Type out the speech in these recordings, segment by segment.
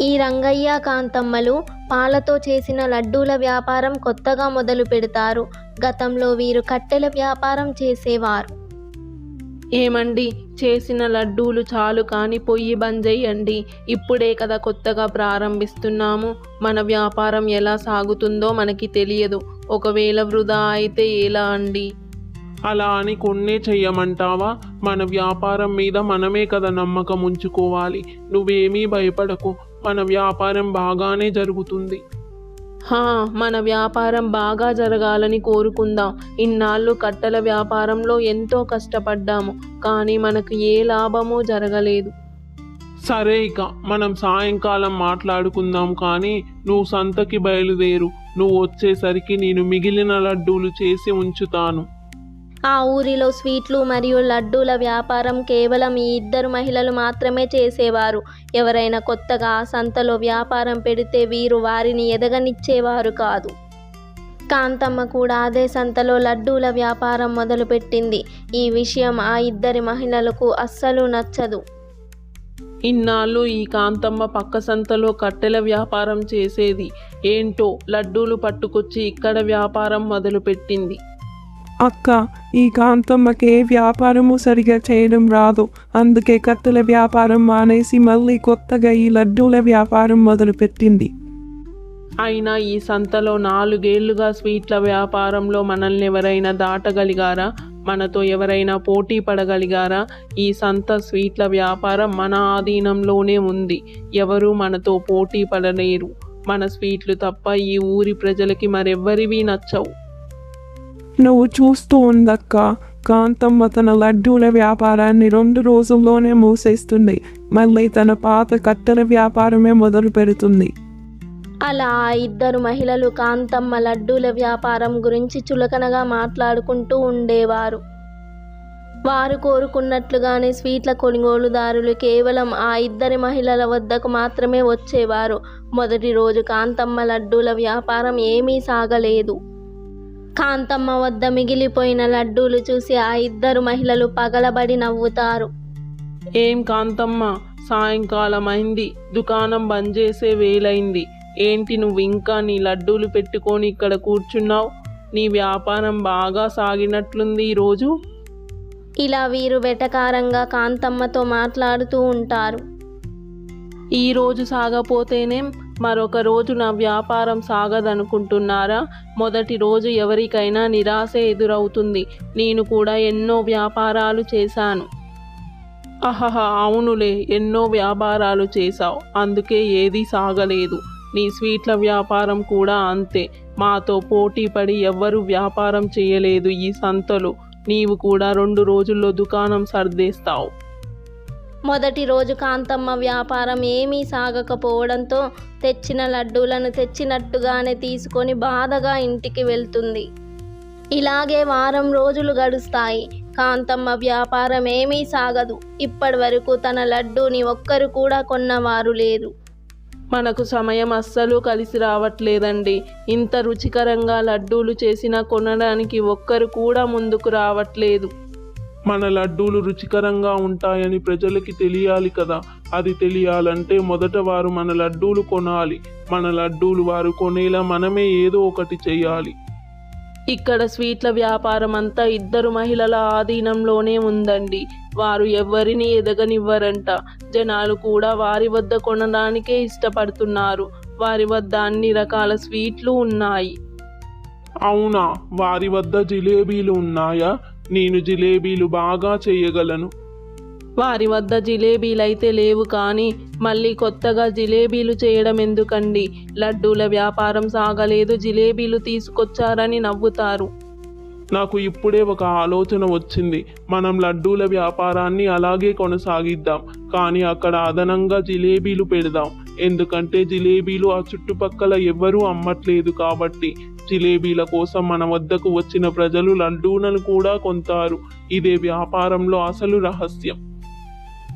ఈ రంగయ్య కాంతమ్మలు పాలతో చేసిన లడ్డూల వ్యాపారం కొత్తగా మొదలు పెడతారు. గతంలో వీరు కట్టెల వ్యాపారం చేసేవారు. ఏమండి? చేసిన లడ్డూలు చాలు కానీ పొయ్యి బంద్ చేయండి ఇప్పుడే కదా కొత్తగా ప్రారంభిస్తున్నాము. మన వ్యాపారం ఎలా సాగుతుందో మనకి తెలియదు. ఒకవేళ వృధా అయితే ఎలా అండి? అలా అని కొన్నే చెయ్యమంటావా? మన వ్యాపారం మీద మనమే కదా నమ్మకం ఉంచుకోవాలి. నువ్వేమీ భయపడకు. మన వ్యాపారం బాగానే జరుగుతుంది. హా మన వ్యాపారం బాగా జరగాలని కోరుకుందాం. ఇన్నాళ్ళు కట్టెల వ్యాపారంలో ఎంతో కష్టపడ్డాము కానీ మనకు ఏ లాభమూ జరగలేదు. సరే ఇక మనం సాయంకాలం మాట్లాడుకుందాం కానీ నువ్వు సంతకి బయలుదేరు. నువ్వు వచ్చేసరికి నేను మిగిలిన లడ్డూలు చేసి ఉంచుతాను. ఆ ఊరిలో స్వీట్లు మరియు లడ్డూల వ్యాపారం కేవలం ఈ ఇద్దరు మహిళలు మాత్రమే చేసేవారు. ఎవరైనా కొత్తగా ఆ సంతలో వ్యాపారం పెడితే వీరు వారిని ఎదగనిచ్చేవారు కాదు. కాంతమ్మ కూడా అదే సంతలో లడ్డూల వ్యాపారం మొదలుపెట్టింది. ఈ విషయం ఆ ఇద్దరి మహిళలకు అస్సలు నచ్చదు. ఇన్నాళ్ళు ఈ కాంతమ్మ పక్క సంతలో కట్టెల వ్యాపారం చేసేది. ఏంటో లడ్డూలు పట్టుకొచ్చి ఇక్కడ వ్యాపారం మొదలుపెట్టింది. అక్క ఈ కాంతమ్మకి ఏ వ్యాపారము సరిగా చేయడం రాదు. అందుకే కత్తుల వ్యాపారం మానేసి మళ్ళీ కొత్తగా ఈ లడ్డూల వ్యాపారం మొదలుపెట్టింది. అయినా ఈ సంతలో నాలుగేళ్ళుగా స్వీట్ల వ్యాపారంలో మనల్ని ఎవరైనా దాటగలిగారా? మనతో ఎవరైనా పోటీ పడగలిగారా? ఈ సంత స్వీట్ల వ్యాపారం మన ఆధీనంలోనే ఉంది. ఎవరూ మనతో పోటీ పడలేరు. మన స్వీట్లు తప్ప ఈ ఊరి ప్రజలకి మరెవ్వరివి నచ్చవు. నువ్వు చూస్తూ ఉందక్క. కాంతమ్మ తన లడ్డూల వ్యాపారాన్ని రెండు రోజుల్లోనే మూసేస్తుంది. మళ్ళీ తన పాత కట్టెల వ్యాపారమే మొదలు పెడుతుంది. అలా ఆ ఇద్దరు మహిళలు కాంతమ్మ లడ్డూల వ్యాపారం గురించి చులకనగా మాట్లాడుకుంటూ ఉండేవారు. వారు కోరుకున్నట్లుగానే స్వీట్ల కొనుగోలుదారులు కేవలం ఆ ఇద్దరి మహిళల వద్దకు మాత్రమే వచ్చేవారు. మొదటి రోజు కాంతమ్మ లడ్డూల వ్యాపారం ఏమీ సాగలేదు. కాంతమ్మ వద్ద మిగిలిపోయిన లడ్డూలు చూసి ఆ ఇద్దరు మహిళలు పగలబడి నవ్వుతారు. ఏం కాంతమ్మ? సాయంకాలం అయింది దుకాణం బంద్ చేసే వేలైంది ఏంటి నువ్వు ఇంకా నీ లడ్డూలు పెట్టుకొని ఇక్కడ కూర్చున్నావు? నీ వ్యాపారం బాగా సాగినట్లుంది ఈరోజు? ఇలా వీరు వెటకారంగా కాంతమ్మతో మాట్లాడుతూ ఉంటారు. ఈ రోజు సాగపోతేనేం? మరొక రోజు నా వ్యాపారం సాగదనుకుంటున్నారా? మొదటి రోజు ఎవరికైనా నిరాశ ఎదురవుతుంది. నేను కూడా ఎన్నో వ్యాపారాలు చేశాను. అహహ అవునులే ఎన్నో వ్యాపారాలు చేశావు. అందుకే ఏదీ సాగలేదు. నీ స్వీట్ల వ్యాపారం కూడా అంతే. మాతో పోటీ పడి ఎవ్వరూ వ్యాపారం చేయలేదు ఈ సంతలో. నీవు కూడా రెండు రోజుల్లో దుకాణం సర్దేస్తావు. మొదటి రోజు కాంతమ్మ వ్యాపారం ఏమీ సాగకపోవడంతో తెచ్చిన లడ్డూలను తెచ్చినట్టుగానే తీసుకొని బాధగా ఇంటికి వెళ్తుంది. ఇలాగే వారం రోజులు గడుస్తాయి. కాంతమ్మ వ్యాపారం ఏమీ సాగదు. ఇప్పటి వరకు తన లడ్డూని ఒక్కరు కూడా కొన్నవారు లేరు. మనకు సమయం అస్సలు కలిసి రావట్లేదండి. ఇంత రుచికరంగా లడ్డూలు చేసినా కొనడానికి ఒక్కరు కూడా ముందుకు రావట్లేదు. మన లడ్డూలు రుచికరంగా ఉంటాయని ప్రజలకి తెలియాలి కదా. అది తెలియాలంటే మొదట వారు మన లడ్డూలు కొనాలి. మన లడ్డూలు వారు కొనేలా మనమే ఏదో ఒకటి చెయ్యాలి. ఇక్కడ స్వీట్ల వ్యాపారం అంతా ఇద్దరు మహిళల ఆధీనంలోనే ఉందండి. వారు ఎవ్వరిని ఎదగనివ్వరంట. జనాలు కూడా వారి వద్ద కొనడానికే ఇష్టపడుతున్నారు. వారి వద్ద అన్ని రకాల స్వీట్లు ఉన్నాయి. అవునా? వారి వద్ద జిలేబీలు ఉన్నాయా? నేను జిలేబీలు బాగా చేయగలను. వారి వద్ద జిలేబీలైతే లేవు కానీ మళ్ళీ కొత్తగా జిలేబీలు చేయడం ఎందుకండి? లడ్డూల వ్యాపారం సాగలేదు జిలేబీలు తీసుకొచ్చారని నవ్వుతారు. నాకు ఇప్పుడే ఒక ఆలోచన వచ్చింది. మనం లడ్డూల వ్యాపారాన్ని అలాగే కొనసాగిద్దాం కానీ అక్కడ అదనంగా జిలేబీలు పెడదాం. ఎందుకంటే జిలేబీలు ఆ చుట్టుపక్కల ఎవ్వరూ అమ్మట్లేదు కాబట్టి జిలేబీల కోసం మన వద్దకు వచ్చిన ప్రజలు లడ్డూలను కూడా కొంటారు ఇదే వ్యాపారంలో అసలు రహస్యం.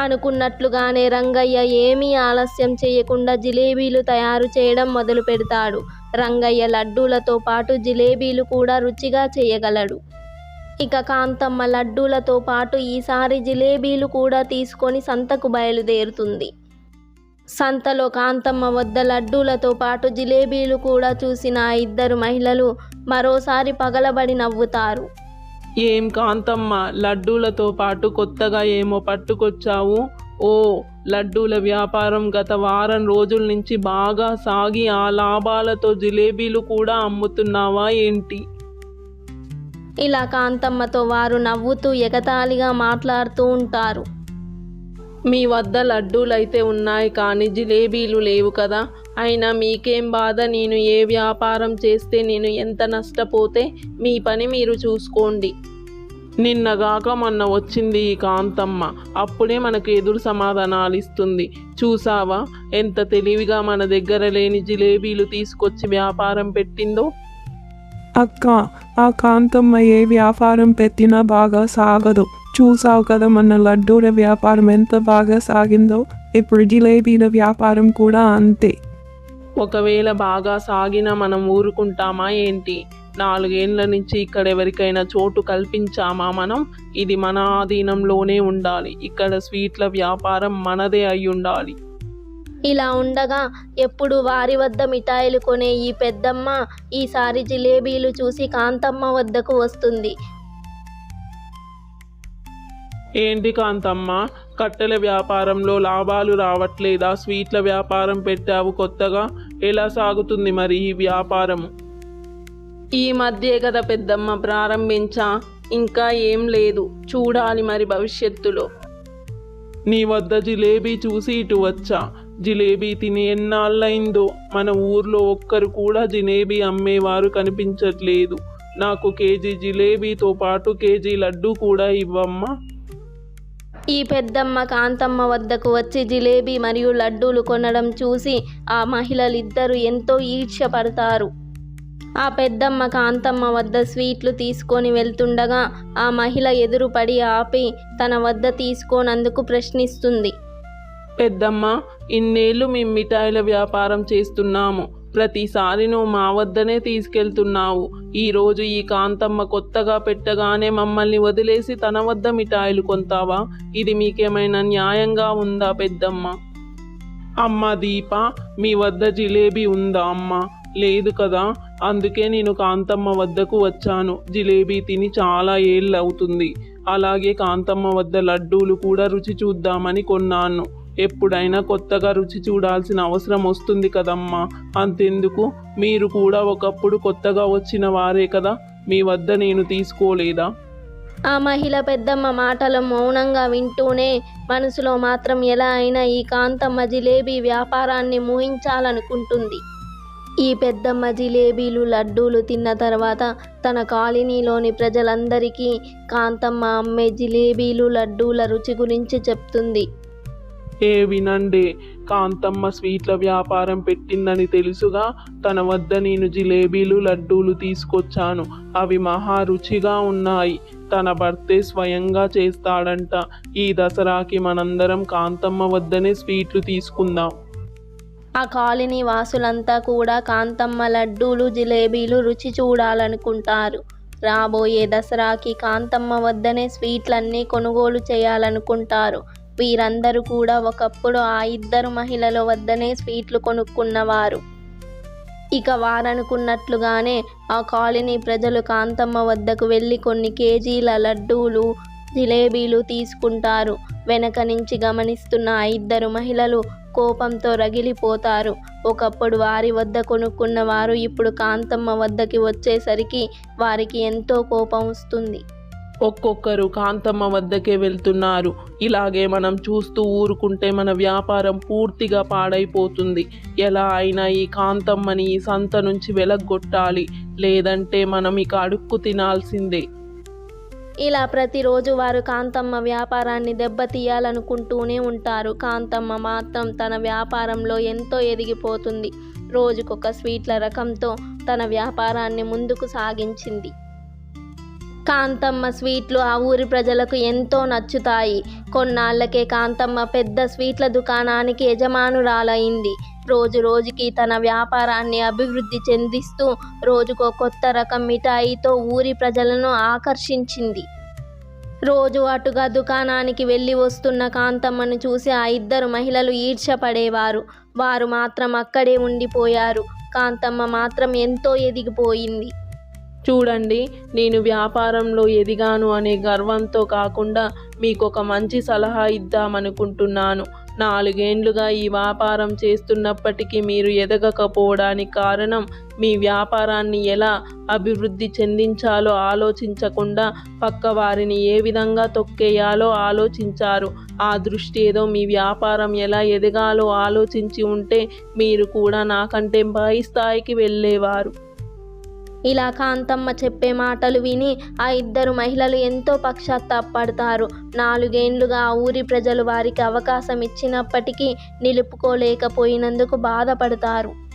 అనుకున్నట్లుగానే రంగయ్య ఏమీ ఆలస్యం చేయకుండా జిలేబీలు తయారు చేయడం మొదలు పెడతాడు. రంగయ్య లడ్డూలతో పాటు జిలేబీలు కూడా రుచిగా చేయగలడు. ఇక కాంతమ్మ లడ్డూలతో పాటు ఈసారి జిలేబీలు కూడా తీసుకొని సంతకు బయలుదేరుతుంది. సంతలో కాంతమ్మ వద్ద లడ్డూలతో పాటు జిలేబీలు కూడా చూసిన ఆ ఇద్దరు మహిళలు మరోసారి పగలబడి నవ్వుతారు. ఏం కాంతమ్మ లడ్డూలతో పాటు కొత్తగా ఏమో పట్టుకొచ్చావు? ఓ లడ్డూల వ్యాపారం గత వారం రోజుల నుంచి బాగా సాగి ఆ లాభాలతో జిలేబీలు కూడా అమ్ముతున్నావా ఏంటి? ఇలా కాంతమ్మతో వారు నవ్వుతూ ఎగతాళిగా మాట్లాడుతూ ఉంటారు. మీ వద్ద లడ్డూలైతే ఉన్నాయి కానీ జిలేబీలు లేవు కదా. అయినా మీకేం బాధ? నేను ఏ వ్యాపారం చేస్తే నేను ఎంత నష్టపోతే మీ పని మీరు చూసుకోండి. నిన్నగాక మొన్న వచ్చింది ఈ కాంతమ్మ. అప్పుడే మనకు ఎదురు సమాధానాలు ఇస్తుంది. చూసావా? ఎంత తెలివిగా మన దగ్గర లేని జిలేబీలు తీసుకొచ్చి వ్యాపారం పెట్టిందో. అక్క ఆ కాంతమ్మ ఏ వ్యాపారం పెట్టినా బాగా సాగదు. చూసావు కదా మన లడ్డూల వ్యాపారం ఎంత బాగా సాగిందో? ఇప్పుడు జిలేబీల వ్యాపారం కూడా అంతే. ఒకవేళ బాగా సాగినా మనం ఊరుకుంటామా ఏంటి? నాలుగేండ్ల నుంచి ఇక్కడ ఎవరికైనా చోటు కల్పించామా మనం? ఇది మన ఆధీనంలోనే ఉండాలి. ఇక్కడ స్వీట్ల వ్యాపారం మనదే అయి ఉండాలి. ఇలా ఉండగా ఎప్పుడు వారి వద్ద మిఠాయిలు కొనే ఈ పెద్దమ్మ ఈసారి జిలేబీలు చూసి కాంతమ్మ వద్దకు వస్తుంది. ఏంటి కాంతమ్మ? కట్టెల వ్యాపారంలో లాభాలు రావట్లేదా? స్వీట్ల వ్యాపారం పెట్టావు కొత్తగా? ఎలా సాగుతుంది మరి ఈ వ్యాపారం ఈ మధ్యే కదా పెద్దమ్మ ప్రారంభించా. ఇంకా ఏం లేదు. చూడాలి మరి భవిష్యత్తులో. నీ వద్ద జిలేబీ చూసి ఇటు వచ్చా. జిలేబీ తిని ఎన్నాళ్ళైందో మన ఊర్లో ఒక్కరు కూడా జిలేబీ అమ్మేవారు కనిపించట్లేదు. నాకు కేజీ జిలేబీతో పాటు కేజీ లడ్డు కూడా ఇవ్వమ్మా. ఈ పెద్దమ్మ కాంతమ్మ వద్దకు వచ్చి జిలేబీ మరియు లడ్డూలు కొనడం చూసి ఆ మహిళలిద్దరూ ఎంతో ఈర్ష్యపడతారు. ఆ పెద్దమ్మ కాంతమ్మ వద్ద స్వీట్లు తీసుకొని వెళ్తుండగా ఆ మహిళ ఎదురుపడి ఆపి తన వద్ద తీసుకోనందుకు ప్రశ్నిస్తుంది. పెద్దమ్మ ఇన్నేళ్ళు మేము మిఠాయిల వ్యాపారం చేస్తున్నాము. ప్రతిసారి నువ్వు మా వద్దనే తీసుకెళ్తున్నావు. ఈరోజు ఈ కాంతమ్మ కొత్తగా పెట్టగానే మమ్మల్ని వదిలేసి తన వద్ద మిఠాయిలు కొంతావా? ఇది మీకేమైనా న్యాయంగా ఉందా పెద్దమ్మ? అమ్మ దీప మీ వద్ద జిలేబీ ఉందా అమ్మ? లేదు కదా అందుకే నేను కాంతమ్మ వద్దకు వచ్చాను. జిలేబీ తిని చాలా ఏళ్ళు అవుతుంది అలాగే కాంతమ్మ వద్ద లడ్డూలు కూడా రుచి చూద్దామని కొన్నాను. ఎప్పుడైనా కొత్తగా రుచి చూడాల్సిన అవసరం వస్తుంది కదమ్మా. అంతెందుకు? మీరు కూడా ఒకప్పుడు కొత్తగా వచ్చిన వారే కదా. మీ వద్ద నేను తీసుకోలేదా? ఆ మహిళ పెద్దమ్మ మాటలు మౌనంగా వింటూనే మనసులో మాత్రం ఎలా అయినా ఈ కాంతమ్మ జిలేబీ వ్యాపారాన్ని ముహించాలనుకుంటుంది. ఈ పెద్దమ్మ జిలేబీలు లడ్డూలు తిన్న తర్వాత తన కాలనీలోని ప్రజలందరికీ కాంతమ్మ అమ్మే జిలేబీలు లడ్డూల రుచి గురించి చెప్తుంది. ఏ వినండి. కాంతమ్మ స్వీట్ల వ్యాపారం పెట్టిందని తెలుసుగా తన వద్ద నేను జిలేబీలు లడ్డూలు తీసుకొచ్చాను. అవి మహా రుచిగా ఉన్నాయి. తన భర్తే స్వయంగా చేస్తాడంట. ఈ దసరాకి మనందరం కాంతమ్మ వద్దనే స్వీట్లు తీసుకుందాం. ఆ కాలనీ వాసులంతా కూడా కాంతమ్మ లడ్డూలు జిలేబీలు రుచి చూడాలనుకుంటారు. రాబోయే దసరాకి కాంతమ్మ వద్దనే స్వీట్లన్నీ కొనుగోలు చేయాలనుకుంటారు. వీరందరూ కూడా ఒకప్పుడు ఆ ఇద్దరు మహిళల వద్దనే స్వీట్లు కొనుక్కున్నవారు. ఇక వారనుకున్నట్లుగానే ఆ కాలనీ ప్రజలు కాంతమ్మ వద్దకు వెళ్ళి కొన్ని కేజీల లడ్డూలు జిలేబీలు తీసుకుంటారు. వెనక నుంచి గమనిస్తున్న ఆ ఇద్దరు మహిళలు కోపంతో రగిలిపోతారు. ఒకప్పుడు వారి వద్ద కొనుక్కున్న వారు ఇప్పుడు కాంతమ్మ వద్దకి వచ్చేసరికి వారికి ఎంతో కోపం వస్తుంది. ఒక్కొక్కరు కాంతమ్మ వద్దకే వెళ్తున్నారు. ఇలాగే మనం చూస్తూ ఊరుకుంటే మన వ్యాపారం పూర్తిగా పాడైపోతుంది. ఎలా అయినా ఈ కాంతమ్మని ఈ సంత నుంచి వెలగొట్టాలి. లేదంటే మనం ఇక అడుక్కు తినాల్సిందే. ఇలా ప్రతిరోజు వారు కాంతమ్మ వ్యాపారాన్ని దెబ్బతీయాలనుకుంటూనే ఉంటారు. కాంతమ్మ మాత్రం తన వ్యాపారంలో ఎంతో ఎదిగిపోతుంది. రోజుకొక స్వీట్ల రకంతో తన వ్యాపారాన్ని ముందుకు సాగించింది. కాంతమ్మ స్వీట్లు ఆ ఊరి ప్రజలకు ఎంతో నచ్చుతాయి. కొన్నాళ్ళకే కాంతమ్మ పెద్ద స్వీట్ల దుకాణానికి యజమానురాలైంది. రోజు రోజుకి తన వ్యాపారాన్ని అభివృద్ధి చెందిస్తూ రోజుకో కొత్త రకం మిఠాయితో ఊరి ప్రజలను ఆకర్షించింది. రోజు అటుగా దుకాణానికి వెళ్ళి వస్తున్న కాంతమ్మను చూసి ఆ ఇద్దరు మహిళలు ఈర్షపడేవారు వారు మాత్రం అక్కడే ఉండిపోయారు. కాంతమ్మ మాత్రం ఎంతో ఎదిగిపోయింది. చూడండి నేను వ్యాపారంలో ఎదిగాను అనే గర్వంతో కాకుండా మీకు ఒక మంచి సలహా ఇద్దామనుకుంటున్నాను. నాలుగేండ్లుగా ఈ వ్యాపారం చేస్తున్నప్పటికీ మీరు ఎదగకపోవడానికి కారణం మీ వ్యాపారాన్ని ఎలా అభివృద్ధి చెందించాలో ఆలోచించకుండా పక్క వారిని ఏ విధంగా తొక్కేయాలో ఆలోచించారు. ఆ దృష్టి ఏదో మీ వ్యాపారం ఎలా ఎదగాలో ఆలోచించి ఉంటే మీరు కూడా నాకంటే పై స్థాయికి వెళ్ళేవారు. ఇలా కాంతమ్మ చెప్పే మాటలు విని ఆ ఇద్దరు మహిళలు ఎంతో పశ్చాత్తాపడతారు నాలుగేండ్లుగా ఆ ఊరి ప్రజలు వారికి అవకాశం ఇచ్చినప్పటికీ నిలుపుకోలేకపోయినందుకు బాధపడతారు.